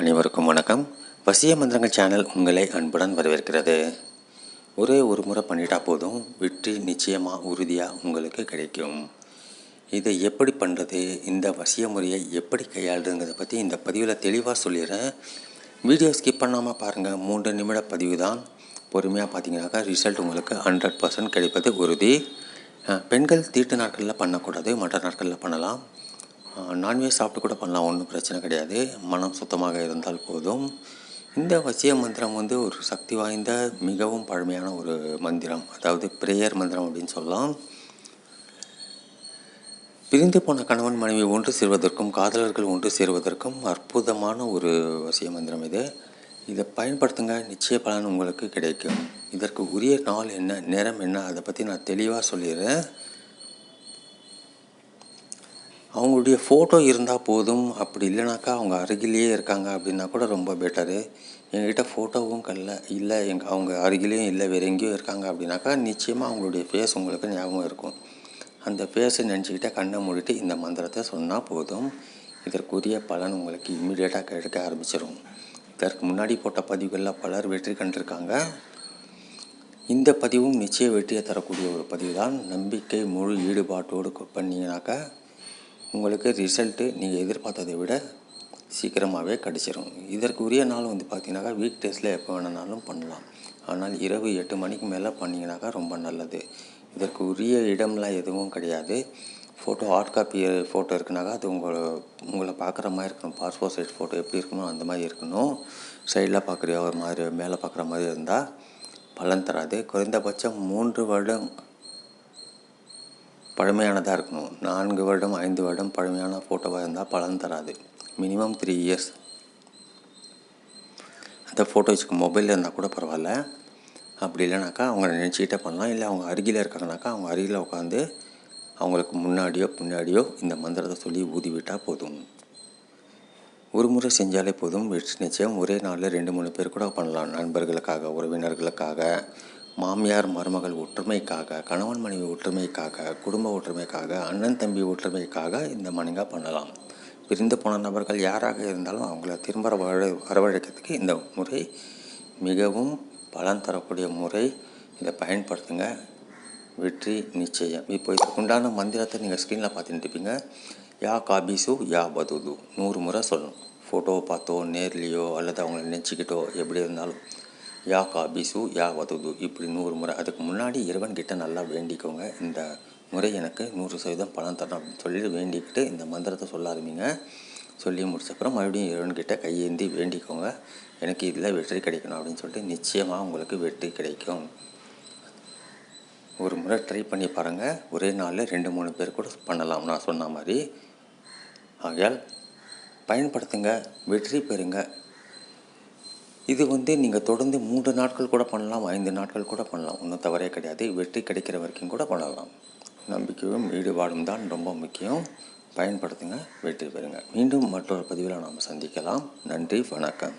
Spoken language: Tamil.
அனைவருக்கும் வணக்கம். வசிய மந்திரங்கள் சேனல் உங்களை அன்புடன் வரவேற்கிறது. ஒரே ஒரு முறை பண்ணிட்டா போதும். வெற்றி நிச்சயமாக உறுதியாக உங்களுக்கு கிடைக்கும். இதை எப்படி பண்ணுறது இந்த வசிய முறையை எப்படி கையாளுங்கிறத பற்றி இந்த பதிவில் தெளிவாக சொல்லிடுறேன். வீடியோ ஸ்கிப் பண்ணாமல் பாருங்கள் மூன்று நிமிட பதிவு தான். பொறுமையாக பார்த்தீங்கன்னாக்கா ரிசல்ட் உங்களுக்கு ஹண்ட்ரட் பர்சன்ட் கிடைப்பது உறுதி. பெண்கள் தீட்டு நாட்களில் பண்ணக்கூடாது. மற்ற நாட்களில் பண்ணலாம். நான்வெஜ் சாப்பிட்டு கூட பண்ணலாம் ஒன்றும் பிரச்சனை கிடையாது. மனம் சுத்தமாக இருந்தால் போதும். இந்த வசிய மந்திரம் வந்து ஒரு சக்தி வாய்ந்த மிகவும் பழமையான ஒரு மந்திரம். அதாவது பிரேயர் மந்திரம் அப்படின்னு சொல்லலாம். பிரிந்து போன கணவன் மனைவி ஒன்று சேர்வதற்கும் காதலர்கள் ஒன்று சேருவதற்கும் அற்புதமான ஒரு வசிய மந்திரம் இது. இதை பயன்படுத்துங்க நிச்சய பலன் உங்களுக்கு கிடைக்கும். இதற்கு உரிய நாள் என்ன நேரம் என்ன அதை பற்றி நான் தெளிவாக சொல்லிடுறேன். அவங்களுடைய ஃபோட்டோ இருந்தால் போதும். அப்படி இல்லைனாக்கா அவங்க அருகிலேயே இருக்காங்க அப்படின்னா கூட ரொம்ப பெட்டரு எங்ககிட்ட ஃபோட்டோவும் கல்ல இல்லை எங்கள் அவங்க அருகிலேயும் இல்லை வேறு எங்கேயோ இருக்காங்க அப்படின்னாக்கா நிச்சயமாக அவங்களுடைய ஃபேஸ் உங்களுக்கு ஞாபகம் இருக்கும். அந்த ஃபேஸை நினச்சிக்கிட்டே கண்ணை மூடிட்டு இந்த மந்திரத்தை சொன்னால் போதும். இதற்குரிய பலன் உங்களுக்கு இம்மிடியேட்டாக கிடைக்க ஆரம்பிச்சிடும் இதற்கு முன்னாடி போட்ட பதிவுகளில் பலர் வெற்றி கண்டிருக்காங்க. இந்த பதிவும் நிச்சய வெற்றியை தரக்கூடிய ஒரு பதிவு தான் நம்பிக்கை முழு ஈடுபாட்டோடு பண்ணிங்கனாக்கா உங்களுக்கு ரிசல்ட்டு நீங்கள் எதிர்பார்த்ததை விட சீக்கிரமாகவே கிடச்சிரும். இதற்கு உரிய நாள் வந்து பார்த்தீங்கன்னாக்கா வீக் டேஸில் எப்போ வேணுனாலும் பண்ணலாம். ஆனால் இரவு எட்டு மணிக்கு மேலே பண்ணிங்கனாக்கா ரொம்ப நல்லது. இதற்கு உரிய இடம்லாம் எதுவும் கிடையாது. ஃபோட்டோ ஹார்ட் காப்பி ஃபோட்டோ இருக்குனாக்கா அது உங்களை உங்களை பார்க்குற மாதிரி இருக்கணும். பாஸ்போர்ட் சைஸ் ஃபோட்டோ எப்படி இருக்கணும் அந்த மாதிரி இருக்கணும். சைடில் பார்க்குற ஒரு மாதிரி மேலே பார்க்குற மாதிரி இருந்தால் பலன் தராது. குறைந்தபட்சம் மூன்று வருடம் பழமையானதாக இருக்கணும். நான்கு வருடம் ஐந்து வருடம் பழமையான ஃபோட்டோவாக இருந்தால் பலன் தராது. மினிமம் த்ரீ இயர்ஸ் அந்த ஃபோட்டோ வச்சுக்க மொபைலில் இருந்தால் கூட பரவாயில்ல. அப்படி இல்லைனாக்கா அவங்க நினச்சிக்கிட்டே பண்ணலாம். இல்லை அவங்க அருகில் இருக்காங்கனாக்கா அவங்க அருகில் உட்காந்து அவங்களுக்கு முன்னாடியோ பின்னாடியோ இந்த மந்திரத்தை சொல்லி ஊதிவிட்டால் போதும். ஒரு முறை செஞ்சாலே போதும். வெற்றி நிச்சயம். ஒரே நாளில் ரெண்டு மூணு பேர் கூட பண்ணலாம். நண்பர்களுக்காக உறவினர்களுக்காக மாமியார் மருமகள் ஒற்றுமைக்காக கணவன் மனைவி ஒற்றுமைக்காக குடும்ப ஒற்றுமைக்காக அண்ணன் தம்பி ஒற்றுமைக்காக இந்த மணிங்கா பண்ணலாம். பிரிந்து போன நபர்கள் யாராக இருந்தாலும் அவங்கள திரும்ப வர வரவழைக்கிறதுக்கு இந்த முறை மிகவும் பலன் தரக்கூடிய முறை. இதை பயன்படுத்துங்க. வெற்றி நிச்சயம். இப்போ இதுக்கு உண்டான மந்திரத்தை நீங்கள் ஸ்க்ரீனில் பார்த்துட்டு இருப்பீங்க. யா காபிசு யா பதுது. நூறு முறை சொல்லணும். ஃபோட்டோவை பார்த்தோ நேர்லேயோ அல்லது அவங்கள நினச்சிக்கிட்டோ எப்படி இருந்தாலும். யா காபிசு யா வதுது. இப்படி நூறு முறை. அதுக்கு முன்னாடி இறைவன் கிட்ட நல்லா வேண்டிக்கோங்க. இந்த முறை எனக்கு நூறு சதவீதம் பலன் தரணும் அப்படின்னு சொல்லி வேண்டிக்கிட்டு இந்த மந்திரத்தை சொல்ல ஆரம்பிங்க. சொல்லி முடிச்சப்புறம் மறுபடியும் இறைவன்கிட்ட கையேந்தி வேண்டிக்கோங்க. எனக்கு இதில் வெற்றி கிடைக்கணும் அப்படின்னு சொல்லிட்டு நிச்சயமாக உங்களுக்கு வெற்றி கிடைக்கும். ஒரு முறை ட்ரை பண்ணி பாருங்கள் ஒரே நாளில் ரெண்டு மூணு பேர் கூட பண்ணலாம். நான் சொன்ன மாதிரி. ஆகையால் பயன்படுத்துங்க. வெற்றி பெறுங்க. இது வந்து நீங்கள் தொடர்ந்து மூன்று நாட்கள் கூட பண்ணலாம் ஐந்து நாட்கள் கூட பண்ணலாம். ஒன்றும் தவறே கிடையாது. வெற்றி கிடைக்கிற வரைக்கும் கூட பண்ணலாம். நம்பிக்கையும் ஈடுபாடும் தான் ரொம்ப முக்கியம். பயன்படுத்துங்க வெற்றி பெறுங்க. மீண்டும் மற்றொரு பதிவில் நாம் சந்திக்கலாம். நன்றி வணக்கம்.